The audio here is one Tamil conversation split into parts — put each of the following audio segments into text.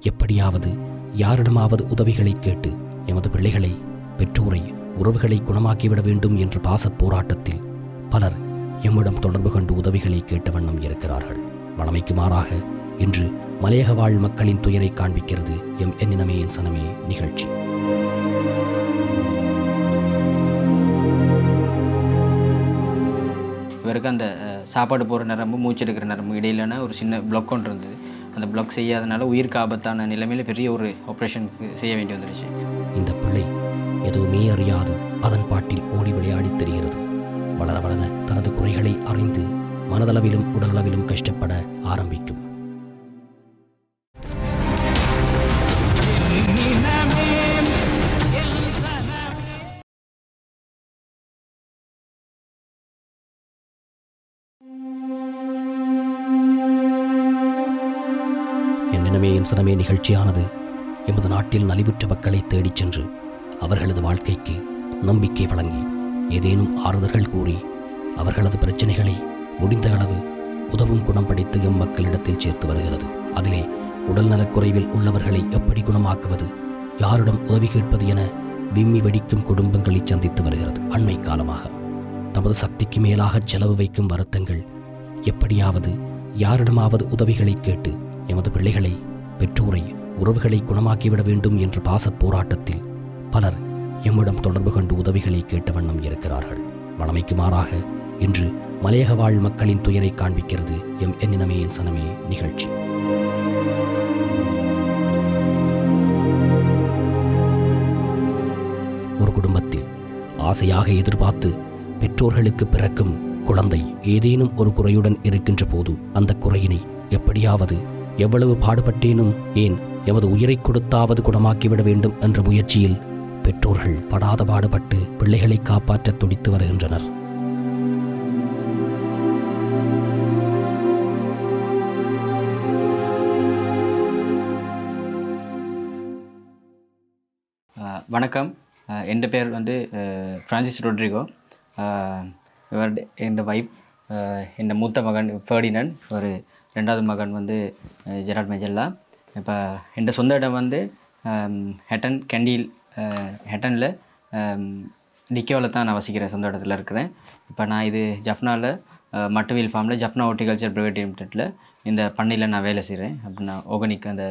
எப்படியாவது யாரிடமாவது உதவிகளை கேட்டு எமது பிள்ளைகளை பெற்றோரை உறவுகளை குணமாக்கிவிட வேண்டும் என்ற பாசப் போராட்டத்தில் பலர் எம்மிடம் தொடர்பு கொண்டு உதவிகளை கேட்ட வண்ணம் இருக்கிறார்கள். வளமைக்கு மாறாக இன்று மலையக வாழ் மக்களின் துயரை காண்பிக்கிறது எம் எண்ணினமே என் சனமே நிகழ்ச்சி. இவருக்கு அந்த சாப்பாடு போகிற நரம்பு மூச்சு எடுக்கிற நரம்பு இடையிலான ஒரு சின்ன பிளாக் ஒன்று இருந்தது. அந்த பிளாக் செய்யாதனால உயிருக்கு ஆபத்தான நிலைமையில பெரிய ஒரு ஆப்ரேஷனுக்கு செய்ய வேண்டி வந்துருச்சு. இந்த பிள்ளை எதுவுமே அறியாது. அதன் பாட்டில் ஓடி விளையாடி தெரிகிறது. வளர வளர தனது குறைகளை அறிந்து மனதளவிலும் உடலளவிலும் கஷ்டப்பட ஆரம்பிக்கும். என்னினமே நிகழ்ச்சியானது. எமது நாட்டில் நலிவுற்ற மக்களை தேடிச் சென்று அவர்களது வாழ்க்கைக்கு நம்பிக்கை வழங்கி ஏதேனும் ஆறுதல்கள் கூறி அவர்களது பிரச்சனைகளை முடிந்த அளவு உதவும் குணம் படித்து எம் மக்களிடத்தில் சேர்த்து வருகிறது. அதிலே உடல்நலக்குறைவில் உள்ளவர்களை எப்படி குணமாக்குவது யாரிடம் உதவி கேட்பது என விம்மி வெடிக்கும் குடும்பங்களை சந்தித்து வருகிறது. அண்மை காலமாக தமது சக்திக்கு மேலாக செலவு வைக்கும் வருத்தங்கள் எப்படியாவது யாரிடமாவது உதவிகளை கேட்டு எமது பிள்ளைகளை பெற்றோரை உறவுகளை குணமாக்கிவிட வேண்டும் என்ற பாசப் போராட்டத்தில் பலர் எம்மிடம் தொடர்பு கொண்டு உதவிகளை கேட்ட வண்ணம் இருக்கிறார்கள். வளமைக்கு மாறாக இன்று மலையக வாழ் மக்களின் துயரை காண்பிக்கிறது எம் என்னமே என் சனமே நிகழ்ச்சி. ஒரு குடும்பத்தில் ஆசையாக எதிர்பார்த்து பெற்றோர்களுக்கு பிறக்கும் குழந்தை ஏதேனும் ஒரு குறையுடன் இருக்கின்ற போது அந்த குறையினை எப்படியாவது எவ்வளவு பாடுபட்டேனும் ஏன் எமது உயிரை கொடுத்தாவது குணமாக்கிவிட வேண்டும் என்ற முயற்சியில் பெற்றோர்கள் படாத பாடுபட்டு பிள்ளைகளை காப்பாற்ற துடித்து வருகின்றனர். வணக்கம். என் பேர் வந்து அஹ், பிரான்சிஸ் ரொட்ரிகோ இவர் என் வைஃப் என் மூத்த மகன் ஃபேர்டினன் ஒரு ரெண்டாவது மகன் வந்து அஹ், ஜெராட் மெஜல்லா. இப்போ என் சொந்த இடம் வந்து ஹெட்டன் கேண்டில் ஹெட்டனில் டிக்கோவில் தான் நான் வசிக்கிறேன் சொந்த இடத்துல இருக்கிறேன். இப்போ நான் இது ஜப்னாவில் மட்டுவில் ஃபார்மில் ஜப்னா ஹார்டிகல்ச்சர் ப்ரைவேட் லிமிடெட்டில் இந்த பண்ணையில் நான் வேலை செய்கிறேன் அப்படின்னா ஆர்கானிக் அந்த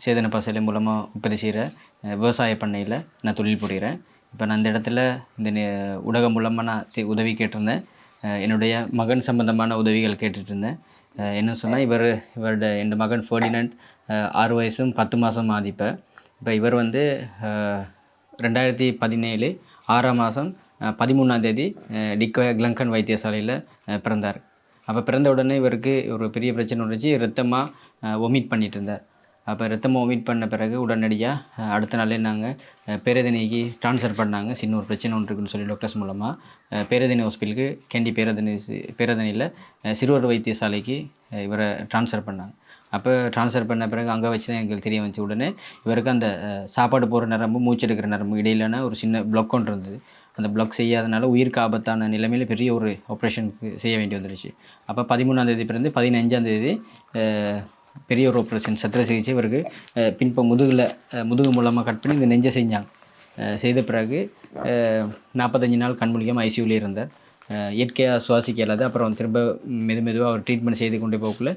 சேதன பசலை மூலமாக உற்பத்தி செய்கிற விவசாய பண்ணையில் நான் தொழில் புரிகிறேன் இப்போ நான் இந்த இடத்துல இந்த ஊடகம் மூலமாக நான் உதவி கேட்டிருந்தேன். என்னுடைய மகன் சம்பந்தமான உதவிகள் கேட்டுட்டு இருந்தேன் என்ன சொன்னால் இவர் இவரோட என் மகன் ஃபர்டினண்ட் ஆறு வயசும் பத்து மாதம் ஆதி இப்போ இப்போ இவர் வந்து ரெண்டாயிரத்தி பதினேழு ஆறாம் மாதம் பதிமூணாம் தேதி அஹ், டிக்கோ கிளங்கன் வைத்தியசாலையில் பிறந்தார். அப்போ பிறந்த உடனே இவருக்கு ஒரு பெரிய பிரச்சனை வந்துச்சு. ரத்தமாக ஒமிட் பண்ணிட்டு இருந்தார் அப்போ ரத்தமாக ஒமிட் பண்ண பிறகு உடனடியாக அடுத்த நாளே நாங்கள் பேரதினிக்கு ட்ரான்ஸ்ஃபர் பண்ணாங்க. சின்ன ஒரு பிரச்சனை ஒன்று இருக்குன்னு சொல்லி டாக்டர்ஸ் மூலமாக பேரதினி ஹாஸ்பிட்டலுக்கு கேண்டி பேரதினி சி- பேரதனியில் சிறுவர் வைத்தியசாலைக்கு இவரை ட்ரான்ஸ்ஃபர் பண்ணாங்க. அப்போ ட்ரான்ஸ்ஃபர் பண்ண பிறகு அங்கே வச்சு தான் எங்களுக்கு தெரிய வந்துச்சு உடனே. இவருக்கு அந்த சாப்பாடு போகிற நரம்பு மூச்சு எடுக்கிற நரம்பு இடையிலான ஒரு சின்ன பிளக் ஒன்று இருந்தது. அந்த பிளாக் செய்யாதனால உயிருக்கு ஆபத்தான நிலைமையில் பெரிய ஒரு ஆப்ரேஷனுக்கு செய்ய வேண்டி வந்துடுச்சு அப்போ பதிமூணாந்தேதி பிறந்து பதினஞ்சாந்தேதி பெரிய ஒரு ஆப்ரேஷன் சத்திர சிகிச்சை. இவருக்கு பின்பம் பின்ப முதுகில் முதுகு மூலமாக கட் பண்ணி இந்த நெஞ்சை செஞ்சாங்க. செய்த பிறகு நாற்பத்தஞ்சு நாள் கண்மூலியம் ஐசியூலே இருந்தார். இயற்கையாக சுவாசிக்க இல்லாத அப்புறம் திரும்ப மெது மெதுவாக அவர் ட்ரீட்மெண்ட் செய்து கொண்டு போக்குள்ள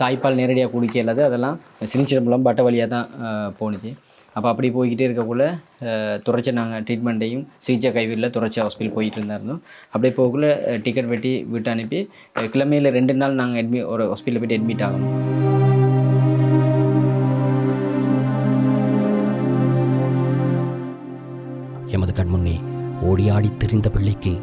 தாய்ப்பால் நேரடியாக குடிக்க இல்லாத அதெல்லாம் சிகிச்சை மூலம் பட்டை வழியாக தான் போனுச்சு போணுச்சு. அப்போ அப்படி போய்கிட்டே இருக்கக்குள்ள துறைச்ச நாங்கள் ட்ரீட்மெண்ட்டையும் சிகிச்சை கைவியில் துறைச்ச ஹாஸ்பிட்டல் போயிட்டு இருந்தாருந்தோம். அப்படியே போகக்குள்ள டிக்கெட் வெட்டி விட்டு அனுப்பி கிழமையில் கிழமையில ரெண்டு நாள் நாங்கள் அட்மி ஒரு ஹாஸ்பிட்டலில் போய்ட்டு அட்மிட் ஆகணும். எமது கண்முன்னே ஓடியாடி தெரிந்த பிள்ளைக்கு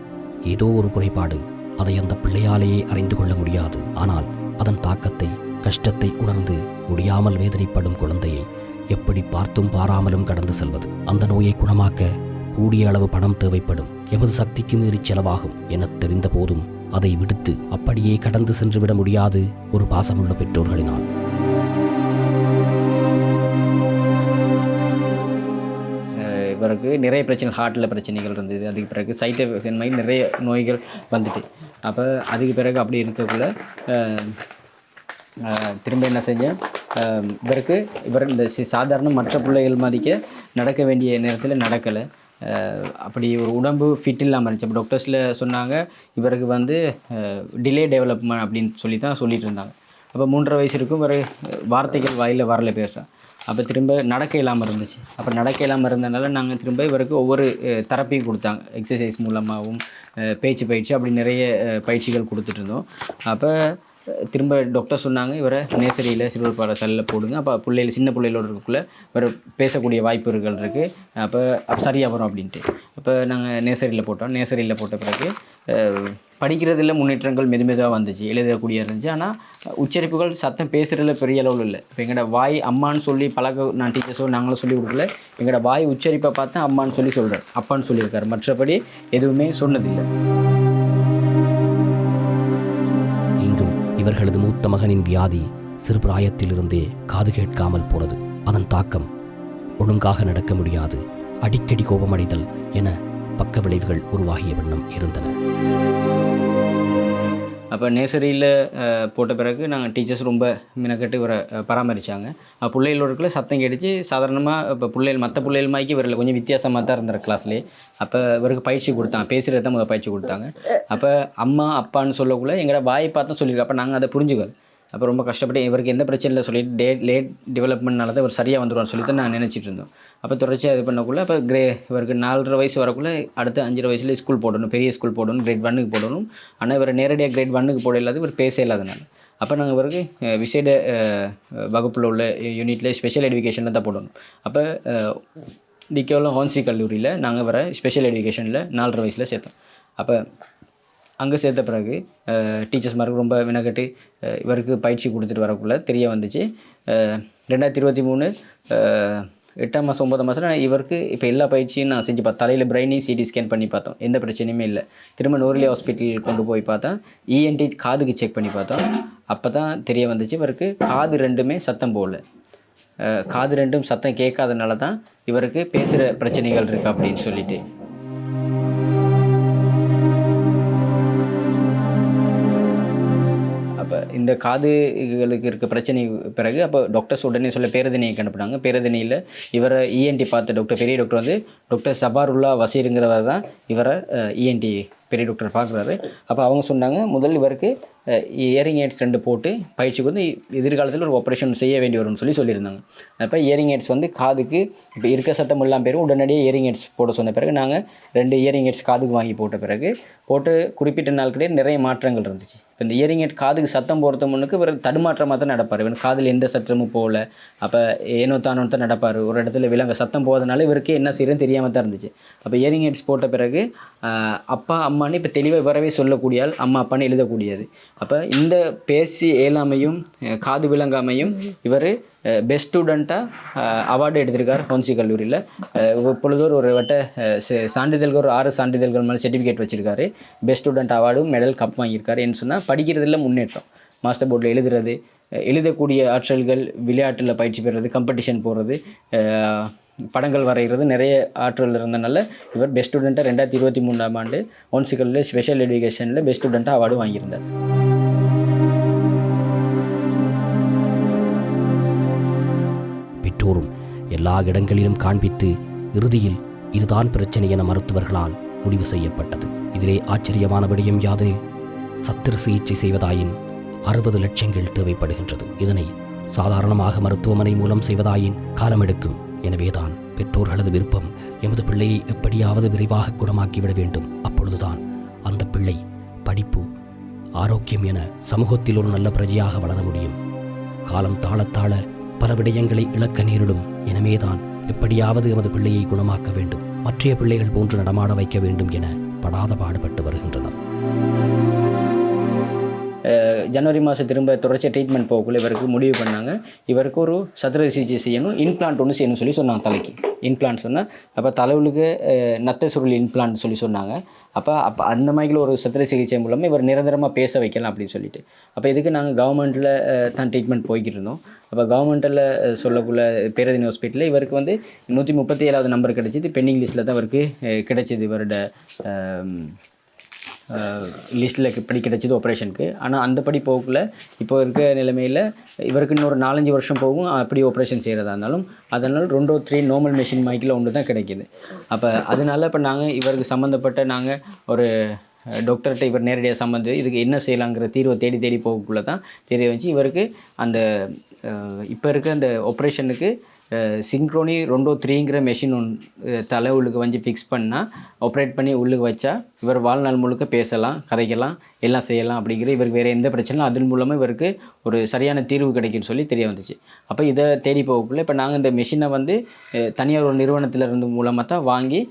ஏதோ ஒரு குறைபாடு அதை அந்த பிள்ளையாலேயே அறிந்து கொள்ள முடியாது. ஆனால் அதன் தாக்கத்தை கஷ்டத்தை உணர்ந்து முடியாமல் வேதனைப்படும் குழந்தையை எப்படி பார்த்தும் பாராமலும் கடந்து செல்வது? அந்த நோயை குணமாக்க கூடிய அளவு பணம் தேவைப்படும். எமது சக்திக்கு மீறி செலவாகும் என தெரிந்த போதும் அதை விடுத்து அப்படியே கடந்து சென்று விட முடியாது ஒரு பாசமுள்ள பெற்றோர்களினால். பிறகு இவருக்கு நிறைய பிரச்சனை ஹார்ட்டில் பிரச்சனைகள் இருந்தது. அதுக்கு பிறகு சைட்டை மாதிரி நிறைய நோய்கள் வந்துட்டு. அப்போ அதுக்கு பிறகு அப்படி இருக்கக்குள்ள திரும்ப என்ன செஞ்சேன்? இவருக்கு இவர் இந்த சி- சாதாரண மற்ற பிள்ளைகள் மாதிரிக்க நடக்க வேண்டிய நேரத்தில் நடக்கலை. அப்படி ஒரு உடம்பு ஃபிட் இல்லாமல் இருந்துச்சு. அப்போ டாக்டர்ஸில் சொன்னாங்க இவருக்கு வந்து டிலே டெவலப்மெண்ட் அப்படின்னு சொல்லி தான் சொல்லிட்டு இருந்தாங்க. அப்போ மூன்றரை வயசு இருக்கும் ஒரு வார்த்தைகள் வாயில் வரல பேச. அப்போ திரும்ப நடக்க இல்லாமல் இருந்துச்சு. அப்போ நடக்க இல்லாமல் இருந்தனால நாங்கள் திரும்ப இவருக்கு ஒவ்வொரு தெரப்பியும் கொடுத்தாங்க. எக்ஸசைஸ் மூலமாகவும் பேச்சு பயிற்சி அப்படி நிறைய பயிற்சிகள் கொடுத்துட்டு இருந்தோம். அப்போ திரும்ப டாக்டர் சொன்னாங்க இவரை நேசரியில் சிறுவர் பாடசாலையில் போடுங்க. அப்போ பிள்ளைகள் சின்ன பிள்ளைகளோட இருக்கக்குள்ளே இவர் பேசக்கூடிய வாய்ப்புகள் இருக்குது அப்போ சரியாக வரும் அப்படின்ட்டு. அப்போ நாங்கள் நேசரியில் போட்டோம். நேசரியில் போட்ட பிறகு படிக்கிறதில் படிக்கிறதுல முன்னேற்றங்கள் மெது மெதுவாக வந்துச்சு. எழுதக்கூடிய இருந்துச்சு. ஆனால் உச்சரிப்புகள் சத்தம் பேசுகிறதுல பெரிய அளவில் இல்லை. இப்போ எங்களோட வாய் அம்மான்னு சொல்லி பழக நான் டீச்சர்ஸோ நாங்களும் சொல்லி கொடுக்கல. எங்களோட வாய் உச்சரிப்பை பார்த்தா அம்மான்னு சொல்லி சொல்கிறார் அப்பான்னு சொல்லியிருக்காரு. மற்றபடி எதுவுமே சொன்னதில்லை. இவர்களது மூத்த மகனின் வியாதி சிறு பிராயத்திலிருந்தே காது கேட்காமல் போனது. அதன் தாக்கம் ஒழுங்காக நடக்க முடியாது. அடிக்கடி கோபமடைதல் என பக்க விளைவுகள் உருவாகிய வண்ணம் இருந்தன. அப்போ நேசரியில் போட்ட பிறகு நாங்கள் டீச்சர்ஸ் ரொம்ப மினக்கட்டு இவரை பராமரித்தாங்க பிள்ளைகளோருக்குள்ள சத்தம் கேட்டுச்சு. சாதாரணமாக இப்போ பிள்ளைகள் மற்ற பிள்ளைகள் மாதிரி இவரில் கொஞ்சம் வித்தியாசமாக தான் இருந்தார் கிளாஸ்லேயே அப்போ இவருக்கு பயிற்சி கொடுத்தாங்க. பேசுகிறது தான் முதல் பயிற்சி கொடுத்தாங்க. அப்போ அம்மா அப்பான்னு சொல்லக்குள்ள எங்களோட வாயை பார்த்து சொல்லியிருக்கோம் அப்போ நாங்கள் அதை புரிஞ்சுக்கல. அப்போ ரொம்ப கஷ்டப்பட்டு இவருக்கு எந்த பிரச்சனை இல்லை சொல்லி டே லேட் டெவலப்மெண்ட்னால தான் இவர் சரியாக வந்துடுவார் சொல்லி தான் நான் நினச்சிட்டு இருந்தோம் அப்போ தொடர்ச்சியாக இது பண்ணக்குள்ளே அப்போ கிரே இவருக்கு நாலரை வயசு வரக்குள்ளே அடுத்து அஞ்சரை வயசில் ஸ்கூல் போடணும் பெரிய ஸ்கூல் போடணும் கிரேட் ஒன்னுக்கு போடணும். ஆனால் இவர் நேரடியாக கிரேட் ஒன்னுக்கு போட இல்லாத இவர் பேச இல்லாதனால அப்போ நாங்கள் இவருக்கு விசேட வகுப்பில் உள்ள யூனிட்டில் ஸ்பெஷல் எஜுகேஷனில் தான் போடணும். அப்போ டிக்கோலம் ஹோன்சி கல்லூரியில் நாங்கள் வர ஸ்பெஷல் எஜுகேஷனில் நாலரை வயசில் சேர்த்தோம். அப்போ அங்கே சேர்த்த பிறகு டீச்சர்ஸ் மார்க்கு ரொம்ப வினக்கட்டு இவருக்கு பயிற்சி கொடுத்துட்டு வரக்குள்ள தெரிய வந்துச்சு. ரெண்டாயிரத்தி இருபத்தி மூணு எட்டாம் மாதம் ஒம்பதாம் மாதம் இவருக்கு இப்போ எல்லா பயிற்சியும் நான் செஞ்சு பார்த்தேன் தலையில் பிரெயினி சிடி ஸ்கேன் பண்ணி பார்த்தோம். எந்த பிரச்சனையுமே இல்லை. திரும்ப நோர்லி ஹாஸ்பிட்டல் கொண்டு போய் பார்த்தா இஎன்டி காதுக்கு செக் பண்ணி பார்த்தோம். அப்போ தான் தெரிய வந்துச்சு இவருக்கு காது ரெண்டுமே சத்தம் போகல காது ரெண்டும் சத்தம் கேட்காதனால தான் இவருக்கு பேசுகிற பிரச்சனைகள் இருக்குது அப்படின்னு சொல்லிட்டு. இந்த காதுகளுக்கு இருக்க பிரச்சனை பிறகு அப்போ டாக்டர்ஸ் உடனே சொல்ல பேரதினியை கண்டுபிடினாங்க பேரதினியில் இவரை இஎன்டி பார்த்த டாக்டர் பெரிய டாக்டர் வந்து டாக்டர் சபாருல்லா வசீருங்கிறவர் தான் இவரை இஎன்டி பெரிய டாக்டர் பார்க்குறாரு. அப்போ அவங்க சொன்னாங்க முதல் இவருக்கு இயரிங் எய்ட்ஸ் ரெண்டு போட்டு பயிற்சிக்கு வந்து எதிர்காலத்தில் ஒரு ஆப்ரேஷன் செய்ய வேண்டி வரும்னு சொல்லி சொல்லியிருந்தாங்க. அப்போ இயரிங் எய்ட்ஸ் வந்து காதுக்கு இப்போ இருக்க சத்தம் இல்லாமல் பேரும் உடனடியாக இயரிங் எய்ட்ஸ் போட சொன்ன பிறகு நாங்கள் ரெண்டு இயரிங் எய்ட்ஸ் காதுக்கு வாங்கி போட்ட பிறகு போட்டு குறிப்பிட்ட நாள் நிறைய மாற்றங்கள் இருந்துச்சு. இப்போ இந்த இயரிங் எட் காதுக்கு சத்தம் போகிறது முன்னுக்கு இவர் தடுமாற்றமாக தான் நடப்பார். இவன் காதில் எந்த சத்தமும் போகல. அப்போ ஏனோ தானோ தான் நடப்பார். ஒரு இடத்துல விலங்க சத்தம் போகிறதுனால இவருக்கு என்ன செய்யறதுன்னு தெரியாமல் தான் இருந்துச்சு. அப்போ இயரிங் எட்ஸ் போட்ட பிறகு அப்பா அம்மான்னு இப்போ தெளிவாக வரவே சொல்லக்கூடியால் அம்மா அப்பான்னு எழுதக்கூடியது. அப்போ இந்த பேசி ஏழாமையும் காது விளங்காமையும் இவர் பெஸ்ட் ஸ்டூடெண்ட்டாக அவார்டு எடுத்திருக்கார் ஹோன்சி கல்லூரியில். இப்பொழுதோர் ஒரு வட்ட சான்றிதழ்கள் ஒரு ஆறு சான்றிதழ்கள் மேலே சர்டிஃபிகேட் வச்சுருக்காரு. பெஸ்ட் ஸ்டூடெண்ட் அவார்டும் மெடல் கப் வாங்கியிருக்காரு என்ன சொன்னால் படிக்கிறதுல முன்னேற்றம். மாஸ்டர் போர்டில் எழுதுறது எழுதக்கூடிய ஆற்றல்கள் விளையாட்டில் பயிற்சி பெறுறது காம்படிஷன் போகிறது படங்கள் வரைகிறது நிறைய ஆற்றல் இருந்தனால இவர் பெஸ்ட் ஸ்டூடெண்ட்டாக ரெண்டாயிரத்தி இருபத்தி மூணாம் ஆண்டு ஹோன்சி ஸ்பெஷல் எஜுகேஷனில் பெஸ்ட் ஸ்டூடெண்ட்டாக அவார்டு வாங்கியிருந்தார். பெற்றோரும் எல்லா இடங்களிலும் காண்பித்து இறுதியில் இதுதான் பிரச்சனை என மருத்துவர்களால் முடிவு செய்யப்பட்டது. இதிலே ஆச்சரியமான விடயம் யாதெனில் சத்திர சிகிச்சை செய்வதாயின் அறுபது லட்சங்கள் தேவைப்படுகின்றது. இதனை சாதாரணமாக மருத்துவமனை மூலம் செய்வதாயின் காலம் எடுக்கும் எனவேதான் பெற்றோர்களது விருப்பம் எமது பிள்ளையை எப்படியாவது விரைவாக குணமாக்கிவிட வேண்டும். அப்பொழுதுதான் அந்த பிள்ளை படிப்பு ஆரோக்கியம் என சமூகத்தில் ஒரு நல்ல பிரஜையாக வளர முடியும். காலம் தாழத்தாழ பல விடயங்களை இழக்க நேரிடும். எனவேதான் எப்படியாவது எமது பிள்ளையை குணமாக்க வேண்டும். மற்றைய பிள்ளைகள் போன்று நடமாட வைக்க வேண்டும் என படாத பாடுபட்டு வருகின்றனர். ஜனவரி மாதம் திரும்ப தொடர்ச்சி ட்ரீட்மெண்ட் போகக்குள்ள இவருக்கு முடிவு பண்ணாங்க. இவருக்கு ஒரு சத்திர சிகிச்சை செய்யணும் இன்பிளான்ட் ஒன்று செய்யணும்னு சொல்லி சொன்னாங்க தலைக்கு. இன்பிளான்ட் சொன்னால் அப்போ தலைவலுக்கு நத்த சுருள் இன்பிளான்ட் சொல்லி சொன்னாங்க. அப்போ அப்போ அந்த மாதிரி ஒரு சத்திர சிகிச்சை மூலமாக இவர் நிரந்தரமாக பேச வைக்கலாம் அப்படின்னு சொல்லிட்டு. அப்போ இதுக்கு நாங்கள் கவர்மெண்ட்டில் தான் ட்ரீட்மெண்ட் போய்கிட்டு இருந்தோம். அப்போ கவர்மெண்ட்டில் சொல்லக்குள்ள பேரதின் ஹாஸ்பிட்டலில் இவருக்கு வந்து நூற்றி முப்பத்தி ஏழாவது நம்பர் கிடச்சிது பெண்டிங் லிஸ்ட்டில் தான் இவருக்கு கிடைச்சிது. இவரோட லிஸ்ட்டில் படி கிடச்சிது ஆப்ரேஷனுக்கு ஆனால் அந்த படி போகக்குள்ள இப்போ இருக்க நிலைமையில் இவருக்கு இன்னொரு நாலஞ்சு வருஷம் போகும். அப்படி ஆப்ரேஷன் செய்கிறதா இருந்தாலும் அதனால் ரெண்டோ த்ரீ நார்மல் மெஷின் மைக்கில் ஒன்று தான் கிடைக்கிது. அப்போ அதனால இப்போ நாங்கள் இவருக்கு சம்மந்தப்பட்ட நாங்கள் ஒரு டாக்டர்கிட்ட இவர் நேரடியாக சம்மந்து இதுக்கு என்ன செய்யலாங்கிற தீர்வை தேடி தேடி போகக்குள்ள தான் தெரிய வச்சு இவருக்கு அந்த இப்போ இருக்க அந்த ஆப்ரேஷனுக்கு சிங்க்ரோனி ரெண்டோ த்ரீங்கிற மெஷின் ஒன்று தலை உள்ளுக்கு வந்து ஃபிக்ஸ் பண்ணால் ஆப்ரேட் பண்ணி உள்ளுக்கு வச்சா இவர் வாழ்நாள் முழுக்க பேசலாம் கதைக்கலாம் எல்லாம் செய்யலாம் அப்படிங்கிற இவருக்கு வேறு எந்த பிரச்சனையும் அதன் மூலமாக இவருக்கு ஒரு சரியான தீர்வு கிடைக்கும்னு சொல்லி தெரிய வந்துச்சு. அப்போ இதை தேடி போகக்குள்ள இப்போ நாங்கள் இந்த மெஷினை வந்து தனியார் ஒரு நிறுவனத்தில் இருந்து மூலமாக தான் வாங்கி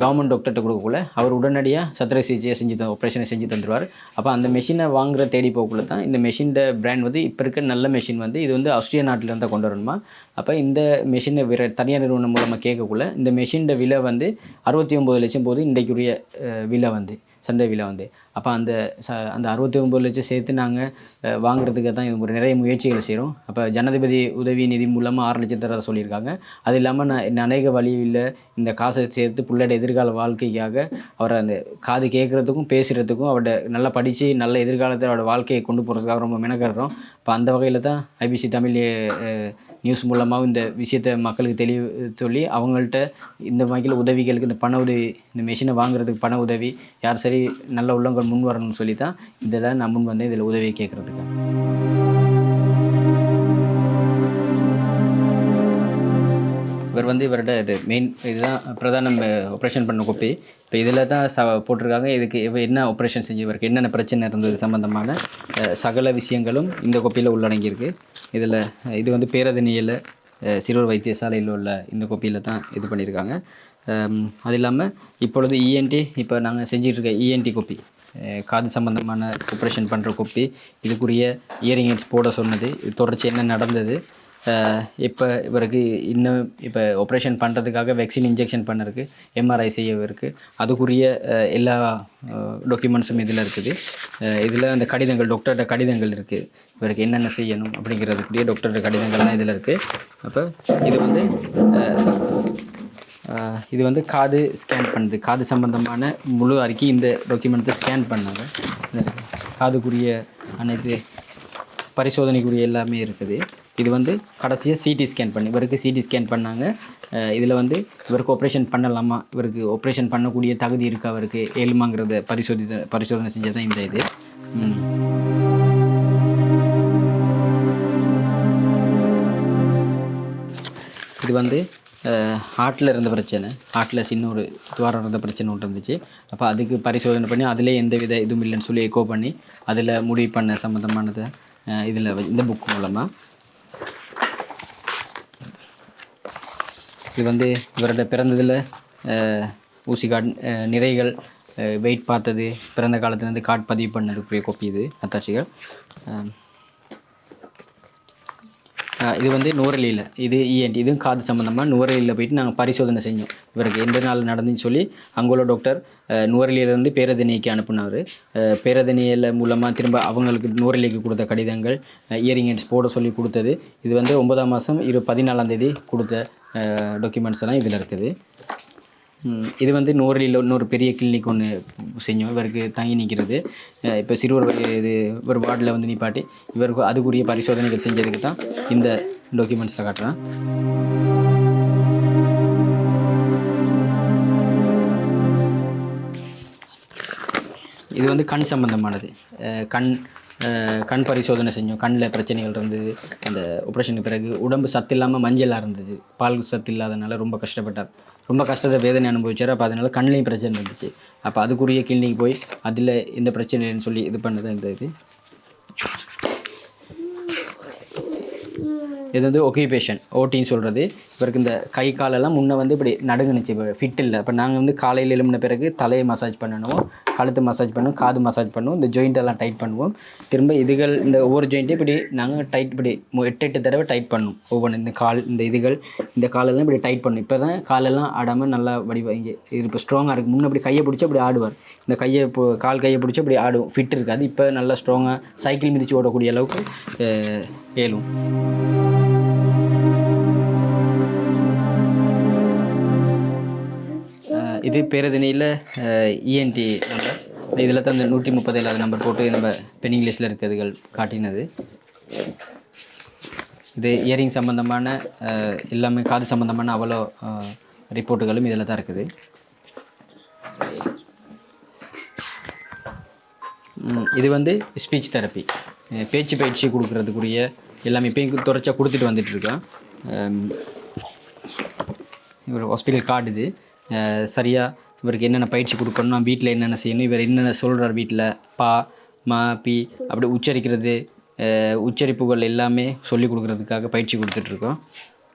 கவர்மெண்ட் டாக்டர்கிட்ட கொடுக்கக்குள்ள அவர் உடனடியாக சத்திர சிகிச்சையை செஞ்சு த ஆப்ரேஷனை செஞ்சு தந்துடுவார் அப்போ அந்த மெஷினை வாங்குற தேடி போக்குள்ள தான் இந்த மெஷின் பிராண்ட் வந்து இப்போ இருக்க நல்ல மெஷின் வந்து இது வந்து ஆஸ்திரியா நாட்டிலேருந்து கொண்டு வரணுமா? அப்போ இந்த மெஷினை வேறு தனியார் நிறுவனம் மூலமாக கேட்கக்குள்ள இந்த மெஷின்ட விலை வந்து அறுபத்தி ஒம்பது லட்சம் போது இன்றைக்குரிய விலை வந்து. சந்தை விலை வந்து. அப்போ அந்த ச அந்த அறுபத்தி ஒம்பது லட்சம் சேர்த்து நாங்கள் வாங்குறதுக்கு தான் ஒரு நிறைய முயற்சிகளை செய்கிறோம் அப்போ ஜனாதிபதி உதவி நிதி மூலமாக ஆறு லட்சம் தர சொல்லியிருக்காங்க. அது இல்லாமல் நான் அநேக வழியில் இந்த காசை சேர்த்து பிள்ளையோட எதிர்கால வாழ்க்கைக்காக அவரை அந்த காது கேட்குறதுக்கும் பேசுகிறதுக்கும் அவரோட நல்லா படித்து நல்ல எதிர்காலத்தில் அவரோட வாழ்க்கையை கொண்டு போகிறதுக்காக ரொம்ப மெனக்கடுறோம். இப்போ அந்த வகையில் தான் ஐபிசி தமிழ் நியூஸ் மூலமாகவும் இந்த விஷயத்தை மக்களுக்கு தெளிவு சொல்லி அவங்கள்ட்ட இந்த வகையில் உதவிகளுக்கு இந்த பண உதவி இந்த மிஷினை வாங்குறதுக்கு பண உதவி யார் சரி நல்ல உள்ளவங்கள் முன் வரணும்னு சொல்லி தான் இதில் நான் முன் வந்தேன் இதில் உதவி கேட்குறதுக்கு இவர் வந்து இவரோட இது மெயின் இதுதான் பிரதான ஆப்ரேஷன் பண்ண குப்பி இப்போ இதில் தான் ச போட்டிருக்காங்க. இதுக்கு இவர் என்ன ஆப்ரேஷன் செஞ்சு இவருக்கு என்னென்ன பிரச்சனை இருந்தது சம்மந்தமான சகல விஷயங்களும் இந்த கோப்பியில் உள்ளடங்கியிருக்கு. இதில் இது வந்து பேரதனியில் சிறுவர் வைத்தியசாலையில் உள்ள இந்த கோப்பியில் தான் இது பண்ணியிருக்காங்க. அது இல்லாமல் இப்பொழுது இஎன்டி இப்போ நாங்கள் செஞ்சிட்ருக்க இஎன்டி கோப்பி காது சம்பந்தமான ஆப்ரேஷன் பண்ணுற கோப்பி இதுக்குரிய இயரிங் ஹெட்ஸ் போட சொன்னது இது தொடர்ச்சி என்ன நடந்தது இப்போ இவருக்கு இன்னும் இப்போ ஆப்ரேஷன் பண்ணுறதுக்காக வேக்சின் இன்ஜெக்ஷன் பண்ணருக்கு எம்ஆர்ஐ செய்ய இருக்குது அதுக்குரிய எல்லா டாக்குமெண்ட்ஸும் இதில் இருக்குது. இதில் அந்த கடிதங்கள் டாக்டர்கிட்ட கடிதங்கள் இருக்குது இவருக்கு என்னென்ன செய்யணும் அப்படிங்கிறதுக்குரிய டாக்டர்கிட்ட கடிதங்கள்லாம் இதில் இருக்குது அப்போ இது வந்து இது வந்து காது ஸ்கேன் பண்ணுது. காது சம்பந்தமான முழு அறிக்கை இந்த டாக்குமெண்ட்டை ஸ்கேன் பண்ணாங்க. காதுக்குரிய அனைத்து பரிசோதனைக்குரிய எல்லாமே இருக்குது. இது வந்து கடைசியாக சிடி ஸ்கேன் பண்ணி. இவருக்கு சிடி ஸ்கேன் பண்ணாங்க. இதில் வந்து இவருக்கு ஆப்ரேஷன் பண்ணலாமா? இவருக்கு ஆப்ரேஷன் பண்ணக்கூடிய தகுதி இருக்கா அவருக்கு? ஏழுமாங்கிறத பரிசோதி பரிசோதனை செஞ்சது தான் இந்த இது. இது வந்து ஹார்ட்டில் இருந்த பிரச்சனை. ஹார்ட்டில் சின்ன ஒரு துவாரம் இருந்த பிரச்சனை ஒன்று இருந்துச்சு. அப்போ அதுக்கு பரிசோதனை பண்ணி அதிலே எந்த வித இதுவும் இல்லைன்னு சொல்லி எக்கோ பண்ணி அதில் முடிவு பண்ண சம்மந்தமானதை இதில் இந்த புக் மூலமாக இது வந்து இவரோட பிறந்ததில் ஊசி காட் நிறைகள் வெயிட் பார்த்தது பிறந்த காலத்துலேருந்து காட் பதிவு பண்ணதுக்குரிய கோப்பி இது அத்தாட்சிகள். இது வந்து நுவரெலியில். இது இஎன்டி இதுவும் காது சம்மந்தமாக நுவரெலியில் போயிட்டு நாங்கள் பரிசோதனை செஞ்சோம். இவருக்கு எந்த நாள் நடந்துன்னு சொல்லி அங்கே உள்ள டாக்டர் நுவரெலியிலேருந்து பேரதனிக்கு அனுப்புனார். பேரதனியில் மூலமாக திரும்ப அவங்களுக்கு நுவரெலிக்கு கொடுத்த கடிதங்கள் இயரிங் ஹெட்ஸ் போட சொல்லி கொடுத்தது. இது வந்து ஒன்பதாம் மாதம் இரு பதினாலாம் தேதி கொடுத்த டாக்குமெண்ட்ஸ் எல்லாம் இதில் இருக்குது. இது வந்து நூறில் இன்னொரு பெரிய கிளினிக் ஒன்று செஞ்சோம். இவருக்கு தங்கி நிற்கிறது இப்போ சிறுவர் இது ஒரு வார்டில் வந்து நிப்பாட்டி இவருக்கு அதுக்குரிய பரிசோதனைகள் செஞ்சதுக்கு தான் இந்த டாக்குமெண்ட்ஸில் காட்டுறேன். இது வந்து கண் சம்பந்தமானது. கண் கண் பரிசோதனை செஞ்சோம். கண்ணில் பிரச்சனைகள் இருந்தது அந்த ஆப்ரேஷனுக்கு பிறகு உடம்பு சத்து இல்லாமல் மஞ்சளாக இருந்தது. பால் சத்து இல்லாதனால ரொம்ப கஷ்டப்பட்டார். ரொம்ப கஷ்டத்தை வேதனை அனுபவிச்சார். அப்போ அதனால கண்ணிலையும் பிரச்சனை இருந்துச்சு. அப்போ அதுக்குரிய கிளினிக் போய் அதில் எந்த பிரச்சனைன்னு சொல்லி இது பண்ணதான் இந்த இது. இது வந்து ஒக்கியூபேஷன் ஓட்டின்னு சொல்கிறது இவருக்கு இந்த கை காலெல்லாம் முன்னே வந்து இப்படி நடுங்குனுச்சு. இப்போ ஃபிட் இல்லை. இப்போ நாங்கள் வந்து காலையில் எழும்பின பிறகு தலையை மசாஜ் பண்ணணும் கழுத்து மசாஜ் பண்ணுவோம் காது மசாஜ் பண்ணுவோம் இந்த ஜாயிண்டெல்லாம் டைட் பண்ணுவோம். திரும்ப இதுகள் இந்த ஒவ்வொரு ஜாயிண்ட்டையும் இப்படி நாங்கள் டைட் இப்படி மு- எட்டு எட்டு தடவை டைட் பண்ணும். ஒவ்வொன்று இந்த கால் இந்த இதுகள் இந்த காலெல்லாம் இப்படி டைட் பண்ணும். இப்போ தான் காலெல்லாம் ஆடாமல் நல்லா வடிவ இங்கே இது இப்போ ஸ்ட்ராங்காக இருக்குது முன்னே அப்படி கையை பிடிச்சி அப்படி ஆடுவார். இந்த கையை இப்போ கால் கையை பிடிச்சி அப்படி ஆடும் ஃபிட் இருக்காது. இப்போ நல்லா ஸ்ட்ராங்காக சைக்கிள் மிதித்து ஓடக்கூடிய அளவுக்கு ஏழும் இது பேரதினியில் இஎன்டி நம்பர் இதில் தான் இந்த நூற்றி முப்பது இல்லாத நம்பர் போட்டு நம்ம பென் இங்கிலீஷில் இருக்கிறதுகள் காட்டினது. இது இயரிங் சம்மந்தமான எல்லாமே காது சம்மந்தமான அவ்வளோ ரிப்போர்ட்டுகளும் இதில் தான் இருக்குது. இது வந்து ஸ்பீச் தெரப்பி பேச்சு பயிற்சி கொடுக்கறதுக்குரிய எல்லாமே இப்போயும் தொடர்ச்சியாக கொடுத்துட்டு வந்துட்டு இருக்கோம். ஹாஸ்பிட்டல் கார்டு இது. சரியாக இவருக்கு என்னென்ன பயிற்சி கொடுக்கணும் வீட்டில் என்னென்ன செய்யணும் இவர் என்னென்ன சொல்கிறார் வீட்டில் பா மா பி அப்படி உச்சரிக்கிறது உச்சரிப்புகள் எல்லாமே சொல்லி கொடுக்குறதுக்காக பயிற்சி கொடுத்துட்ருக்கோம்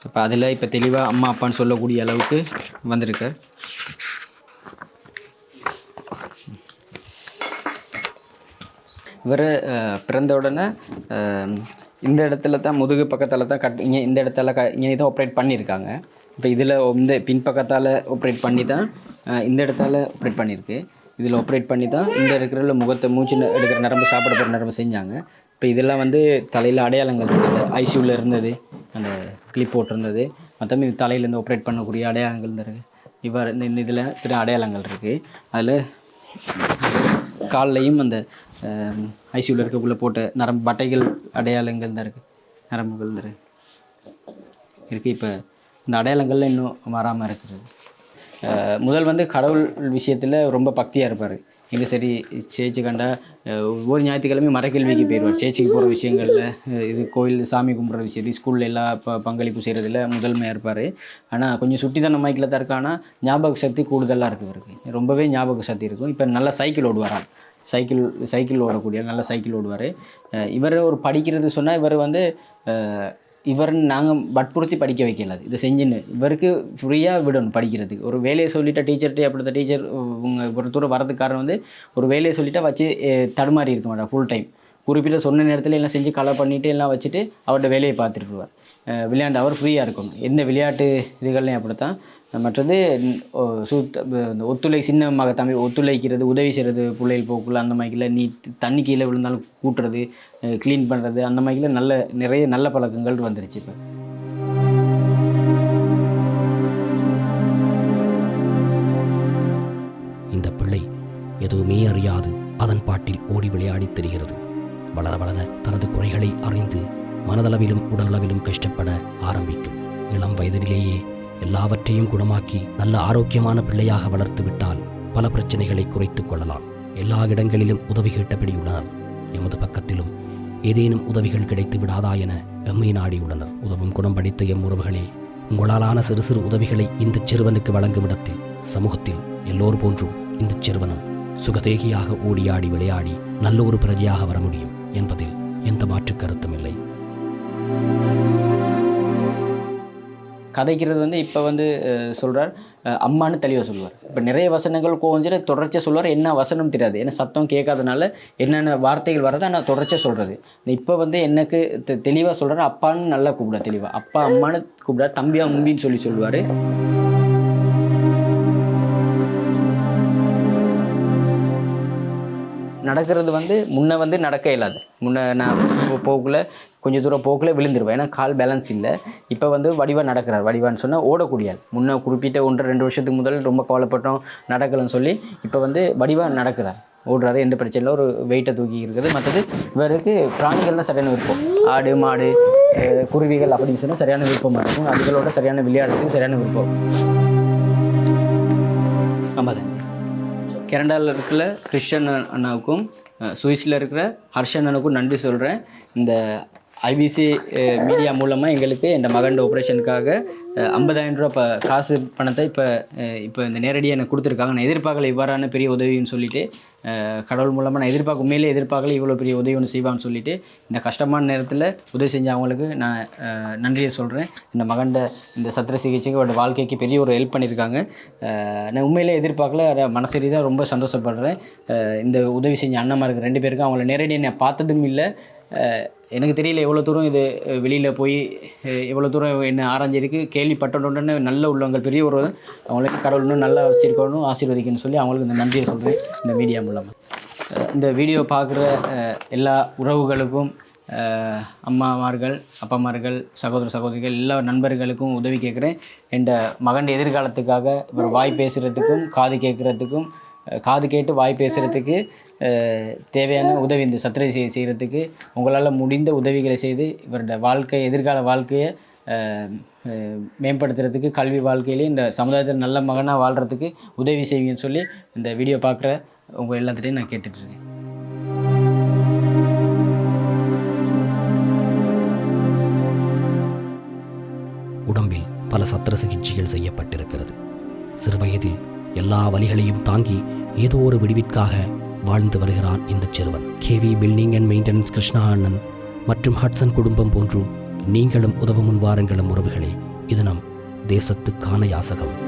அப்போ அதில் இப்போ தெளிவாக அம்மா அப்பான்னு சொல்லக்கூடிய அளவுக்கு வந்திருக்கார். இவர் பிறந்த உடனே இந்த இடத்துல தான் முதுகு பக்கத்தில் தான் கட் இங்கே இந்த இடத்துல க இங்கே தான் ஆப்ரேட் பண்ணியிருக்காங்க. இப்போ இதில் இந்த பின்பக்கத்தால் ஆப்ரேட் பண்ணி தான் இந்த இடத்தால ஆப்ரேட் பண்ணியிருக்கு. இதில் ஆப்ரேட் பண்ணி தான் இந்த இருக்கிற முகத்தை மூச்சு எடுக்கிற நரம்பு சாப்பிட போகிற நரம்பு செஞ்சாங்க. இப்போ இதெல்லாம் வந்து தலையில் அடையாளங்கள் இருக்குது. ஐசியூவில் இருந்தது அந்த கிளிப் போட்டிருந்தது. மற்றபடி தலையிலேருந்து ஆப்ரேட் பண்ணக்கூடிய அடையாளங்கள் இருந்தது இவ்வாறு இந்த இந்த இதில் சில அடையாளங்கள் இருக்குது அதில் கால்லையும் அந்த ஐசியூவில் இருக்கக்குள்ளே போட்ட நரம்பு பட்டைகள் அடையாளங்கள் தான் இருக்குது நரம்புகள் தான் இருக்குது இப்போ இந்த அடையாளங்கள்ல இன்னும் வராமல் இருக்குது. முதல் வந்து கடவுள் விஷயத்தில் ரொம்ப பக்தியாக இருப்பார். எங்கே சரி சேச்சு கண்டா ஒவ்வொரு ஞாயிற்றுக்கிழமையும் மரக்கேள்விக்கு போயிடுவார் சேச்சுக்கு போகிற விஷயங்களில் இது கோயில் சாமி கும்பிட்ற விஷயத்து ஸ்கூலில் எல்லா ப பங்களிப்பு செய்கிறதுல முதன்மையாக இருப்பார். ஆனால் கொஞ்சம் சுட்டித்தன மைக்கில் தான் இருக்கு ஆனால் ஞாபக சக்தி கூடுதலாக இருக்குது இவருக்கு. ரொம்பவே ஞாபக சக்தி இருக்கும். இப்போ நல்லா சைக்கிள் ஓடுவாராம் சைக்கிள் சைக்கிள் ஓடக்கூடிய நல்ல சைக்கிள் ஓடுவார். இவர் ஒரு படிக்கிறது சொன்னால் இவர் வந்து அஹ், இவர் நாங்கள் வற்புறுத்தி படிக்க வைக்கலாது இது செஞ்சுன்னு. இவருக்கு ஃப்ரீயாக விடணும் படிக்கிறதுக்கு. ஒரு வேலையை சொல்லிட்டா டீச்சர்கிட்ட அப்படி டீச்சர் உங்கள் ஒரு தூரம் வரதுக்கு காரணம் வந்து ஒரு வேலையை சொல்லிட்டா வச்சு தடுமாறி இருக்க மாட்டா ஃபுல் டைம் குறிப்பிட்ட சொன்ன நேரத்தில் எல்லாம் செஞ்சு கலர் பண்ணிவிட்டு எல்லாம் வச்சுட்டு அவர்கிட்ட வேலையை பார்த்துட்டு விளையாண்டு அவர் ஃப்ரீயாக இருக்கணும். எந்த விளையாட்டு இதுகள்லையும் அப்படித்தான். மற்றது சுத்த ஒத்துழை சின்னமாக தமிழ் ஒத்துழைக்கிறது உதவி செய்கிறது பிள்ளைகள் போக்குள்ள அந்த மாதிரில நீ தண்ணி கீழே விழுந்தாலும் கூட்டுறது க்ளீன் பண்ணுறது அந்த மாதிரில நல்ல நிறைய நல்ல பழக்கங்கள் வந்துருச்சு இப்போ. இந்த பிள்ளை எதுவுமே அறியாது. அதன் பாட்டில் ஓடி விளையாடித் தெரிகிறது. வளர வளர தனது குறைகளை அறிந்து மனதளவிலும் உடலளவிலும் கஷ்டப்பட ஆரம்பிக்கும். இளம் வயதிலேயே எல்லாவற்றையும் குணமாக்கி நல்ல ஆரோக்கியமான பிள்ளையாக வளர்த்துவிட்டால் பல பிரச்சனைகளை குறைத்துக் கொள்ளலாம். எல்லா இடங்களிலும் உதவி கேட்டபடியுள்ளனர் எமது பக்கத்திலும் ஏதேனும் உதவிகள் கிடைத்து விடாதா என எம்மை நாடியுள்ளனர் உதவும் குணம் படித்த எம் உறவுகளே உங்களாலான சிறு சிறு உதவிகளை இந்த சிறுவனுக்கு வழங்கும் இடத்தில் சமூகத்தில் எல்லோர் போன்றும் இந்த சிறுவனும் சுகதேகியாக ஓடியாடி விளையாடி நல்ல ஒரு பிரஜையாக வர முடியும் என்பதில் எந்த மாற்றுக் கருத்தும் இல்லை. கதைக்கிறது வந்து இப்போ வந்து சொல்கிறார் அம்மானு அம்மான்னு தெளிவாக சொல்லுவார். இப்போ நிறைய வசனங்கள் கோவஞ்சிட்டு தொடர்ச்சியாக சொல்லுவார் என்ன வசனம் தெரியாது. ஏன்னா சத்தம் கேட்காதனால என்னென்ன வார்த்தைகள் வர்றதை நான் தொடர்ச்சியாக சொல்கிறது இப்போ வந்து எனக்கு தெ தெளிவாக சொல்கிறார் அப்பான்னு நல்லா கூப்பிடா தெளிவாக அப்பா அம்மான்னு கூப்பிடா தம்பியா மும்பின்னு சொல்லி சொல்லுவார். நடக்கிறது வந்து முன்னே வந்து நடக்க இயலாது முன்னே நான் போ- போக்குள்ள கொஞ்சம் தூரம் போக்கில் விழுந்துருவேன். ஏன்னா கால் பேலன்ஸ் இல்லை. இப்போ வந்து வடிவாக நடக்கிறார். வடிவான்னு சொன்னால் ஓடக்கூடியாது முன்னே குறிப்பிட்ட ஒன்றரை ரெண்டு வருஷத்துக்கு முதல் ரொம்ப கவலைப்பட்டோம் நடக்கலைன்னு சொல்லி இப்போ வந்து வடிவாக நடக்கிறார். ஓடுறாரு எந்த பிரச்சனையில் இல்லை. ஒரு வெயிட்டை தூக்கி இருக்குது மற்றது இவருக்கு பிராணிகள்லாம் சரியான விருப்பம். ஆடு மாடு குருவிகள் அப்படின்னு சொன்னால் சரியான விருப்பமாக இருக்கும். அதுகளோட சரியான விளையாடுறதுக்கு சரியான விருப்பம். ஆமாம் கனடாவில் இருக்கிற கிறிஸ்டியன் அண்ணாவுக்கும் சுவிஸில் இருக்கிற ஹர்ஷ் அண்ணனுக்கும் நன்றி சொல்கிறேன் இந்த ஐபிசி மீடியா மூலமாக எங்களுக்கு இந்த மகன் ஆப்ரேஷனுக்காக ஐம்பதாயிரம் ரூபா இப்போ காசு பணத்தை இப்போ இப்போ இந்த நேரடியாக எனக்கு கொடுத்துருக்காங்க. நான் எதிர்பார்க்கல இவ்வாறான பெரிய உதவின்னு சொல்லிட்டு கடவுள் மூலமாக நான் எதிர்பார்க்க உண்மையிலே எதிர்பார்க்கல இவ்வளோ பெரிய உதவி ஒன்று செய்வான்னு சொல்லிட்டு இந்த கஷ்டமான நேரத்தில் உதவி செஞ்ச அவங்களுக்கு நான் நன்றியை சொல்கிறேன் இந்த மகண்ட இந்த சத்திர சிகிச்சைக்கு அவரோட வாழ்க்கைக்கு பெரிய ஒரு ஹெல்ப் பண்ணியிருக்காங்க. நான் உண்மையிலே எதிர்பார்க்கல மனசரி தான் ரொம்ப சந்தோஷப்படுறேன். இந்த உதவி செஞ்ச அண்ணன்மாருக்கு ரெண்டு பேருக்கும் அவங்கள நேரடியாக நான் பார்த்ததும் இல்லை. எனக்கு தெரியல எவ்வளோ தூரம் இது வெளியில் போய் எவ்வளோ தூரம் என்ன ஆராய்ஞ்சிருக்கு கேள்விப்பட்டனுடனே நல்ல உள்ளவங்கள் பெரிய ஒரு அவங்களுக்கு கடவுள் இன்னும் நல்லா வச்சுருக்கணும் ஆசீர்வதிக்கணும்னு சொல்லி அவங்களுக்கு இந்த நன்றியை சொல்கிறேன் இந்த மீடியா மூலமாக இந்த வீடியோ பார்க்குற எல்லா உறவுகளுக்கும் அம்மாமார்கள் அப்பாமார்கள் சகோதர சகோதரிகள் எல்லா நண்பர்களுக்கும் உதவி கேட்குறேன். என் மகன் எதிர்காலத்துக்காக ஒரு வாய் பேசுகிறதுக்கும் காது கேட்குறதுக்கும் காது கேட்டு வாய் பேசுகிறதுக்கு தேவையான உதவி இந்த சத்திரை செய்கிறதுக்கு உங்களால் முடிந்த உதவிகளை செய்து இவரோட வாழ்க்கை எதிர்கால வாழ்க்கையை மேம்படுத்துறதுக்கு கல்வி வாழ்க்கையிலே இந்த சமுதாயத்தில் நல்ல மகனாக வாழ்கிறதுக்கு உதவி செய்வீங்கன்னு சொல்லி இந்த வீடியோ பார்க்குற உங்கள் எல்லாத்துட்டையும் நான் கேட்டுட்ருக்கேன் உடம்பில் பல சத்திர சிகிச்சைகள் செய்யப்பட்டிருக்கிறது. சிறுவயதில் எல்லா வழிகளையும் தாங்கி ஏதோ ஒரு விடுவிற்காக வாழ்ந்து வருகிறான் இந்த சிறுவன். KV building and maintenance Krishna அண்ணன் மற்றும் ஹட்சன் குடும்பம் போன்றும் நீங்களும் உதவ முன்வாருங்களும் உறவுகளே. இது நம் தேசத்துக்கான யாசகம்.